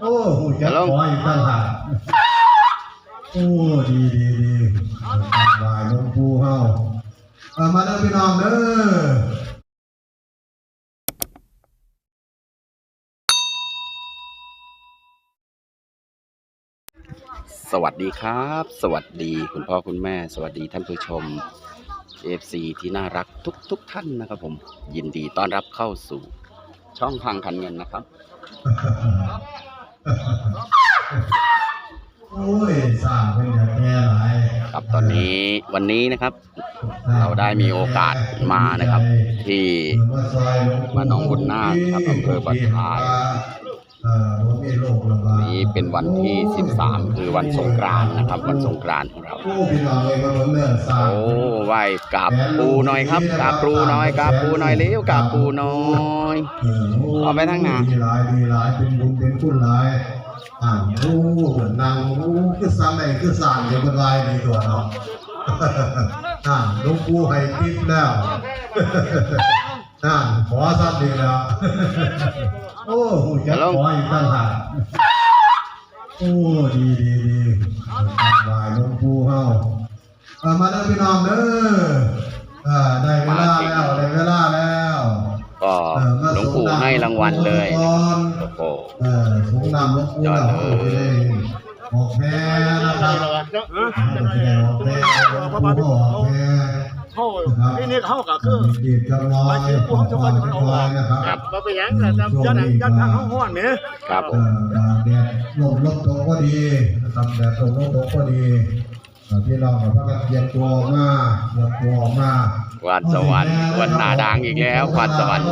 โอ้หูจักขออีกต่างหากโอ้ดีดีดีบายหลวงปู่เฮาเอามาเด้อพี่น้องเด้อสวัสดีครับ สวัสดีคุณพ่อคุณแม่ สวัสดีท่านผู้ชม FC ที่น่ารักทุกทุกท่านนะครับผม ยินดีต้อนรับเข้าสู่ช่องพังคันเงินนะครับ โอ้ยสร้างเป็นอย่างแก่หลายครับตอนนี้วันนี้นะครับ เราได้มีโอกาสมานะครับ ที่มาหนองบุญนาคครับอำเภอบ้านค่าย เอ่อบ่มีโรคระบาดนี้เป็นวันที่ 13 คือวันสงกรานต์นะครับ วันสงกรานต์ของเราโอ้พี่น้องเอ้ยมาเบิ่งเด้อสร้างโอ้ไหว้กราบปูหน่อยครับกราบปูหน่อยกราบปูหน่อยเร็วกราบปูหน่อยเออโเอาไปทางหน้าดีหลายดีหลายเป็นบุญเป็นคุณหลายอ่านโอ้เหมือนนางโอ้คือสร้างได้คือสร้างเดี๋ยวมันลายดีตัวเนาะอ่านหลวงปู่ให้ติดแล้ว อ่านขอสักดีแล้วโอ้หูจักขออีกต่างหากโอ้ดีดีดีบายหลวงปู่เฮาเอามาเด้อพี่น้องเด้ออ่าได้เวลาแล้วได้เวลาแล้วก็เออมาหลวงปู่ให้รางวัลเลยก่อนโอ้โหเออสงนามหลวงปู่แล้วโอเคออกแพ้นะครับเออออกแพ้หลวงปู่ออกแพ้เขาที่นี่เขาก็คือดีดจังน้อยไปซื้อพวกขเจ้าอบ้านจัเจ้างน้อยนะครับครับมาไปยังแต่ยันยันทางเขาห้อนเนี่ยครับผเอมอแดดลมลมตกก็ดีนะครับแดดลมลมตกก็ดีเออพี่น้องกับพระกันเตรียมตัวออกมาเตรียมตัวออกมาวันสวรรค์วันนาดางอีกแล้ววันสวรรค์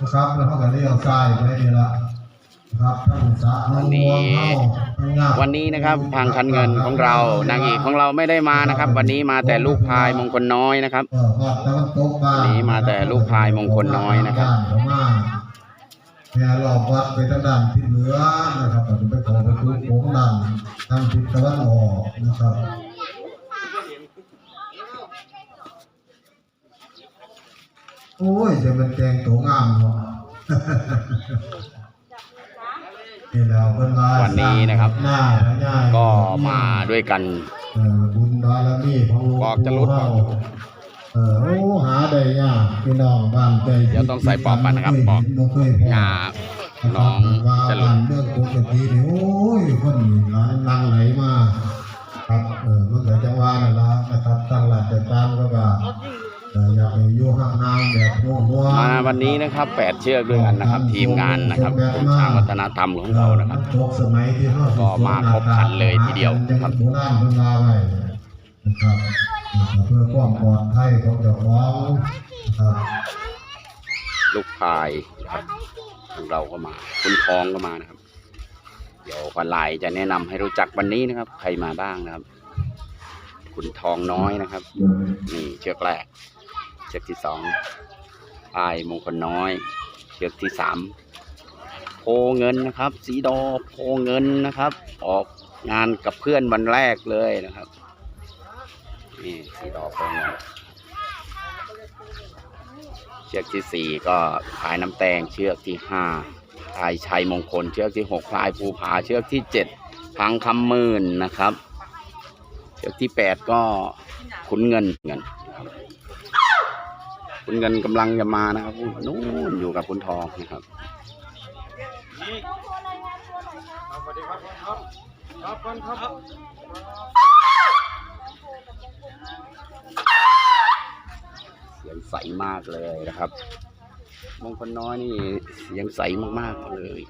นะครับแล้วเขาก็เลี้ยวซ้ายไปนี่ละ วงเข้าทั้งงามวันนี้นะครับทางคันเงินของเรา นางเอกของเราไม่ได้มานะครับ วันนี้มาแต่ลูกพายมงคลน้อยนะครับเออฮอดตะวันตกบ้างวันนี้มาแต่ลูกพายมงคลน้อยนะครับเข้ามาแห่รอบวัดไปทางด้านทิศเหนือนะครับก็จะไปขอประตูโค้งดังทางทิศตะวันออกนะครับโอ้ยจะเป็นแกงตัวงามเนาะนี่แล้ วเพิ่นมาวันนี้นะครับหน้าหน้าก็มาด้วยกันเออบุญบารมีของหลวงบอกจะรุดปู่เฮาเออโอ้หาได้ยากพี่น้องบ้านใจเดี๋ยวต้องใส่ปอกก่อนนะครับปอกบ่เคยพบงาน้องว่าจะรุบ้าดนเมืองปกตินี่โอ้ยคนหลายลังไหลมาครับเออมันก็จังว่านั่นล่ะนะครับตั้งหลักแต่ตามก็ว่า มาวันนี้นะครับแปดเชือกด้วยกันนะครับ ทีมงานนะครับช้างวัฒนธรรมของเรานะครับก็มาครบคันเลยทีเดียวครับโบราณเพื่อความปลอดภัยของเจ้าของนะครับลูกพายครับของเราก็มาคุณทองก็มานะครับ เดี๋ยวพันลายจะแนะนำให้รู้จักวันนี้นะครับ ใครมาบ้างนะครับ คุณทองน้อยนะครับ นี่เชือกแรก ชือกที่สองพายมงคลน้อย เชือกที่สามโพเงินนะครับ สีดอโพเงินนะครับ ออกงานกับเพื่อนวันแรกเลยนะครับนี่สีดอโพเงินเชือกที่สี่ก็พายน้ำแตงเชือกที่ห้าพายชัยมงคล เชือกที่หกพายภูผาเชือกที่เจ็ดพังคำมื่นนะครับ เชือกที่แปดก็ขุนเงินเงิน ครับขุนเงินกำลังจะมานะครับนู่นอยู่กับคุณทองนะครับสวัสดีครับครับครับครับเสียงใสมากเลยนะครับมงคลน้อยนี่เสียงใสมากๆเลย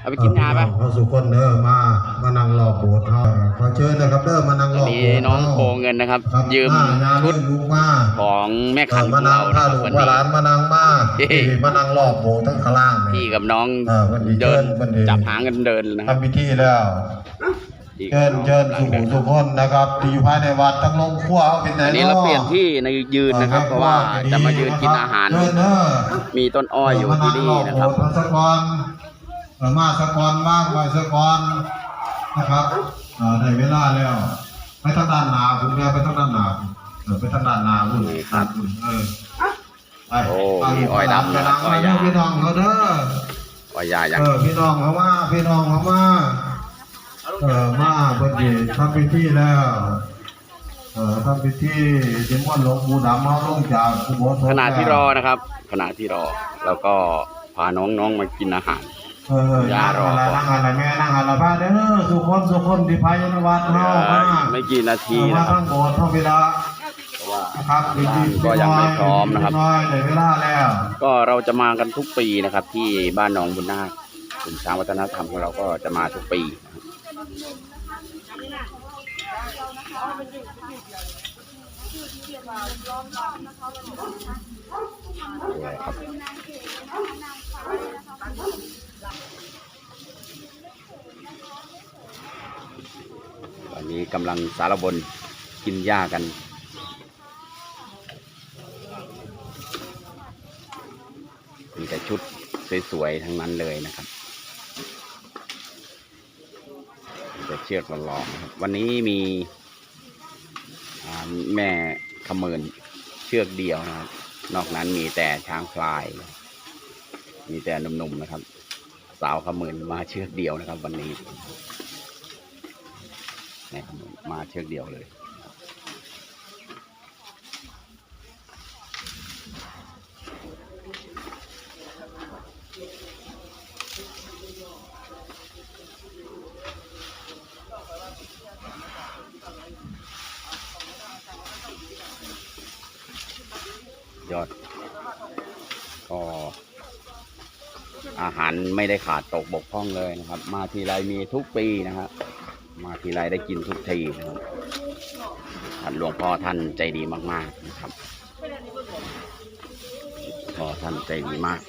เอาไปกินยาปะเขาสุคนเด้อมามานั่งรอบโบสถ์เฮาขอเชิญนะครับเด้อมานั่งรอันอบนี้โบสถ์น้องเฮาโคเงินนะครับครับยืมมางานชุดเลี้ยงลูกมาของแม่เอขัอนขมาองนั่เรางถ้านะครับลูกวันว่านี้หลานมานั่งมาเฮ้ที่มานั่งรอบโบสถ์ทั้งข้างล่างนี่พี่กับน้องเออวันนี้เดินเชิญวันนี้จับหางกันเดินนะครับทำพิธีแล้วพี่กัเชิบญน้องเชิญกำลัสุงเดิขุนสุคนนะครับที่อยู่ภายในวัดทั้งลงครัวเอาเป็นไหนอันนี้เราเปลี่ยนที่ในยืนนะครับ เพราะว่าจะมายืนกินอาหารเชิญเด้อมีต้นอ้อยอยู่ที่นี่นะครับ มาสกอนเออมาสกอนมากไปสกอนนะครับเออได้เวลาแล้วไปทางด้านหนาคุณแม่ไปทางด้านหนาเออไปทางด้านหนาคุณนี่ครับคุณเออไปโอ้มีอ้อยดำไปนะนั่งอ้อยมาเด้อยาพี่น้องเขาเด้ออ้อยยายังเออพี่น้องเขามาพี่น้องเขามาเออมาเปิดดีทำพิธีแล้วเออทำพิธีเจมอนหลวงปู่ดำมาลงจากอุโบสถขณะที่รอนะครับขณะที่รอ แล้วก็พาน้องๆมากินอาหาร เออย่ารอนั่งอะไรนั่งอะไรแม่นั่งอะไรพาเด้อสุคนสุคนที่พายนวัดเฮามาไม่กี่นาเอทีอมานะครัทั้บงโบสถ์ทั้งเวลาเพราะว่านะครับดีดีก็ยังไม่พร้อมนะครับน้อยได้เวลาแล้วก็เราจะมากันทุกปีนะครับ ที่บ้านหนองบุญนาคกลุ่มช้างวัฒนธรรมของเราก็จะมาทุกปีนะครับด้วยครับ ตอนนี้กำลังสารบนกินหญ้ากันมีแต่ชุดสวยๆทั้งนั้นเลยนะครับมีแต่เชือกหล่อๆนะครับวันนี้มีแม่ขมืนเชือกเดียวนะครับ นอกนั้นมีแต่ช้างพลาย มีแต่หนุ่มๆนะครับ สาวขมืนมาเชือกเดียวนะครับ วันนี้แม่ขมืนมาเชือกเดียวเลยยอดก็ อาหารไม่ได้ขาดตกบกพร่องเลยนะครับ มาทีไรมีทุกปีนะครับมาทีไรได้กินทุกทีนะครับท่านหลวงพ่อท่านใจดีมากๆนะครับพ่อท่านใจดีมาก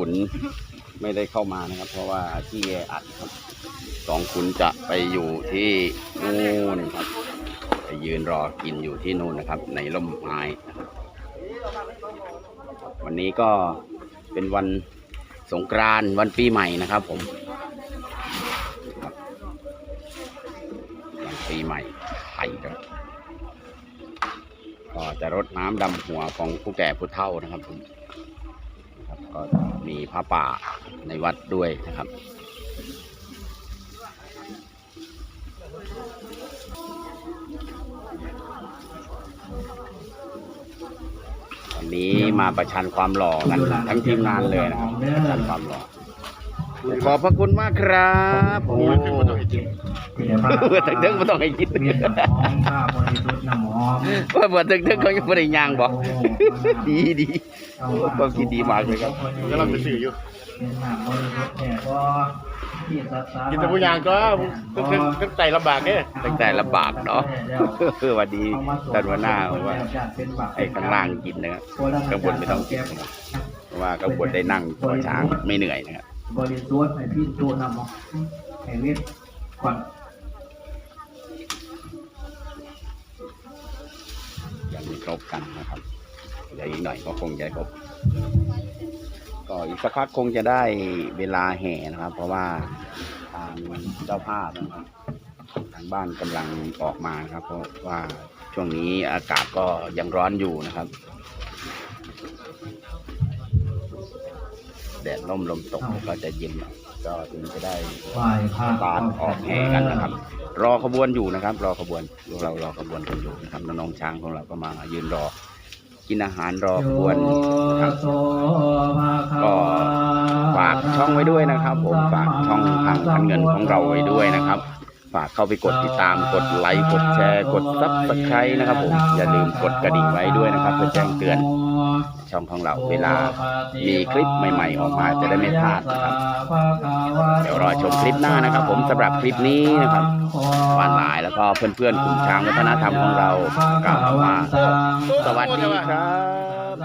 ขุนไม่ได้เข้ามานะครับ เพราะว่าที่แออัดครับสองขุนจะไปอยู่ที่นู่นครับไปยืนรอกินอยู่ที่นู่นนะครับ ในร่มไม้นะครับวันนี้ก็เป็นวันสงกรานต์วันปีใหม่นะครับผมวันปีใหม่ไทยครับก็จะรดน้ำดำหัวของผู้แก่ผู้เฒ่านะครับผมครับก็จะ มีผ้าป่าในวัดด้วยนะครับ วันนี้มาประชันความหล่อกันทั้งทีมงานเลยนะครับประชันความหล่อขอบพระคุณมากครับโอ้เบื่อถึงเรื่องไม่ต้องให้คิดเวียนน้ำหอมข้าวบริสุทธิ์น้ำหอมว่าเบื่อถึงเรื่องเขายังไม่ได้ย่างบอกดีดีเอา ความคิดดีมากเลยครับกำลังไปสื่ออยู่เป็นน้ำบริสุทธิ์แท้ก็ที่สัตว์สากินแต่ผู้ยางก็ต้องต้องใจลำบากเนี่ยตั้งแต่ลำบากเนาะคือวันดีท่านหัวหน้าบอกว่าไอ้ข้างล่างกินนะครับข้างบนไม่ต้องกินนะครับเพราะว่าข้างบนได้นั่งตัวช้างไม่เหนื่อยนะครับบริสุทธิ์ให้พี่ตัวน้ำหอมให้เวียนก่อนยังไม่ครบกันนะครับ เดี๋ยวอีกหน่อยก็คงจะครบก็อีกสักพักคงจะได้เวลาแห่นะครับ เพราะว่าทางเจ้าภาพนะครับทางบ้านกำลังออกมานะครับ เพราะว่าช่วงนี้อากาศก็ยังร้อนอยู่นะครับ แดดล่มลมตกก็จะเย็นหน่อยก็ถึงจะได้ไหว้พระตานออกแห่กันนะครับ รอขบวนอยู่นะครับ รอขบวนพวกเรารอขบวนกันอยู่นะครับน้องๆช้างของเราก็มายืนรอ กินอาหารรอขบวนนะครับโยโสภะคะก็วะฝากช่องไว้ด้วยนะครับ ผมฝากช่องทางพันเงินของเราไว้ด้วยนะครับ ฝากเข้าไปกดติดตามกดไลค์กดแชร์กดซับสไครต์นะครับผมอย่าลืมกดกระดิ่งไว้ด้วยนะครับ เพื่อแจ้งเตือนช่องของเราเวลา มีคลิปใหม่ ๆ ออกมาจะได้ไม่พลาดนะครับ เดี๋ยวรอชมคลิปหน้านะครับ ผมสำหรับคลิปนี้นะครับวานหลายแล้วก็เพื่อนๆกลุ่มช้างวัฒนธรรมของเรากล่าวว่าสวัสดีครับ